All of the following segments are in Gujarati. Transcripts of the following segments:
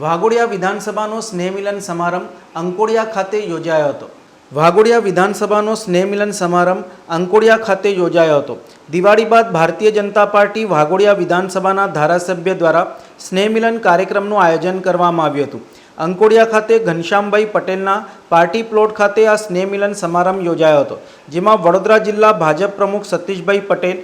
વાઘોડિયા વિધાનસભાનો સ્નેહમિલન સમારંભ અંકોડિયા ખાતે યોજાયો હતો. વાઘોડિયા વિધાનસભાનો સ્નેહમિલન સમારંભ અંકોડિયા ખાતે યોજાયો હતો. દિવાળી બાદ ભારતીય જનતા પાર્ટી વાઘોડિયા વિધાનસભાના ધારાસભ્ય દ્વારા સ્નેહમિલન કાર્યક્રમનું આયોજન કરવામાં આવ્યું હતું. અંકોડિયા ખાતે ઘનશ્યામભાઈ પટેલના પાર્ટી પ્લોટ ખાતે આ સ્નેહમિલન સમારંભ યોજાયો હતો, જેમાં વડોદરા જિલ્લા ભાજપ પ્રમુખ સતીશભાઈ પટેલ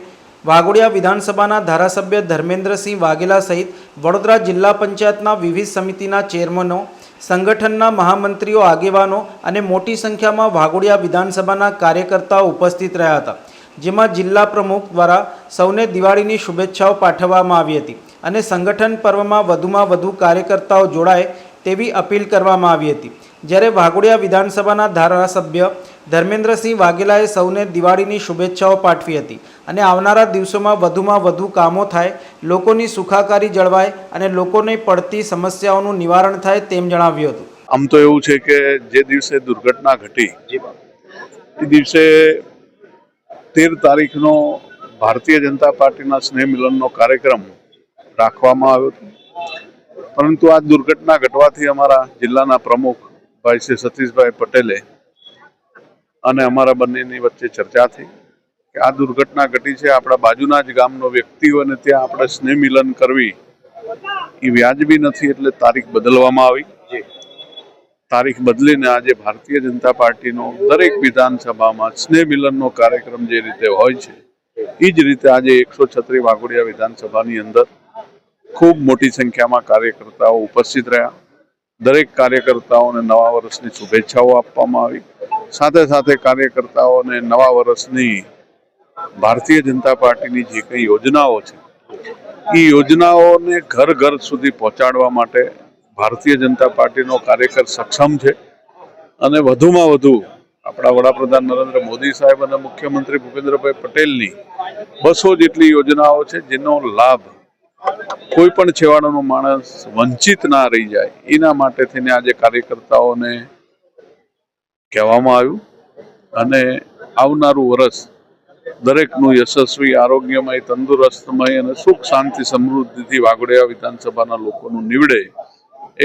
વાઘોડિયા વિધાનસભાના ધારાસભ્ય ધર્મેન્દ્રસિંહ વાઘેલા સહિત વડોદરા જિલ્લા પંચાયતના વિવિધ સમિતિના ચેરમેનો, સંગઠનના મહામંત્રીઓ આગેવાનો અને મોટી સંખ્યામાં વાઘોડિયા વિધાનસભાના કાર્યકર્તાઓ ઉપસ્થિત રહ્યા હતા, જેમાં જિલ્લા પ્રમુખ દ્વારા સૌને દિવાળીની શુભેચ્છાઓ પાઠવવામાં આવી હતી અને સંગઠન પર્વમાં વધુમાં વધુ કાર્યકર્તાઓ જોડાય તેવી અપીલ કરવામાં આવી હતી. જ્યારે વાઘોડિયા વિધાનસભાના ધારાસભ્ય ધર્મેન્દ્રસિંહ વાઘેલાએ સૌને દિવાળીની શુભેચ્છાઓ પાઠવી હતી અને આવનારા દિવસોમાં વધુમાં વધુ કામો થાય લોકોની સુખાકારી જળવાય અને લોકોને પડતી સમસ્યાઓનું નિવારણ થાય તેમ જણાવ્યું હતું. આમ તો એવું છે કે જે દિવસે દુર્ઘટના ઘટી એ દિવસે તેર તારીખનો ભારતીય જનતા પાર્ટીના સ્નેહ મિલનનો કાર્યક્રમ રાખવામાં આવ્યો હતો. પરંતુ આ દુર્ઘટના ઘટવાથી અમારા જિલ્લાના પ્રમુખ ભાઈ શ્રી સતીશભાઈ પટેલે અને અમારા બંનેની વચ્ચે ચર્ચા થઈ કે આ દુર્ઘટના ઘટી છે. આપણા બાજુના જ ગામનો વ્યક્તિ અને ત્યાં આપણે સ્નેહ મિલન કરવી એ વ્યાજબી નથી એટલે તારીખ બદલવામાં આવી. તારીખ બદલીને આજે ભારતીય જનતા પાર્ટીનો દરેક વિધાનસભામાં સ્નેહ મિલનનો કાર્યક્રમ જે રીતે હોય છે એ જ રીતે આજે એકસો છત્રી વાઘોડિયા વિધાનસભાની અંદર ખૂબ મોટી સંખ્યામાં કાર્યકર્તાઓ ઉપસ્થિત રહ્યા. દરેક કાર્યકર્તાઓને નવા વર્ષની શુભેચ્છાઓ આપવામાં આવી. સાથે સાથે કાર્યકર્તાઓને નવા વર્ષની ભારતીય જનતા પાર્ટીની જે કંઈ યોજનાઓ છે, એ યોજનાઓને ઘર ઘર સુધી પહોંચાડવા માટે ભારતીય જનતા પાર્ટીનો કાર્યકર સક્ષમ છે. અને વધુમાં વધુ આપણા વડાપ્રધાન નરેન્દ્ર મોદી સાહેબ અને મુખ્યમંત્રી ભૂપેન્દ્રભાઈ પટેલની બસો જેટલી યોજનાઓ છે, જેનો લાભ કોઈ પણ છેવાડાનો માણસ વંચિત ના રહી જાય, એના માટે થઈને આજે કાર્યકર્તાઓને કહેવામાં આવ્યું. અને આવનારું વર્ષ દરેકનું યશસ્વી, આરોગ્યમય, તંદુરસ્તમય અને સુખ, શાંતિ, સમૃદ્ધિથી વાઘોડિયા વિધાનસભાના લોકોનું નીવડે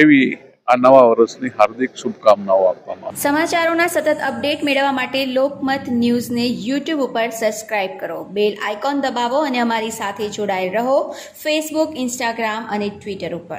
એવી આ નવા વર્ષની હાર્દિક શુભકામનાઓ આપવામાં સમાચારોના સતત અપડેટ મેળવવા માટે લોકમત ન્યૂઝને યુટ્યુબ ઉપર સબસ્ક્રાઇબ કરો. બેલ આઇકોન દબાવો અને અમારી સાથે જોડાયેલ રહો ફેસબુક, ઇન્સ્ટાગ્રામ અને ટ્વિટર ઉપર.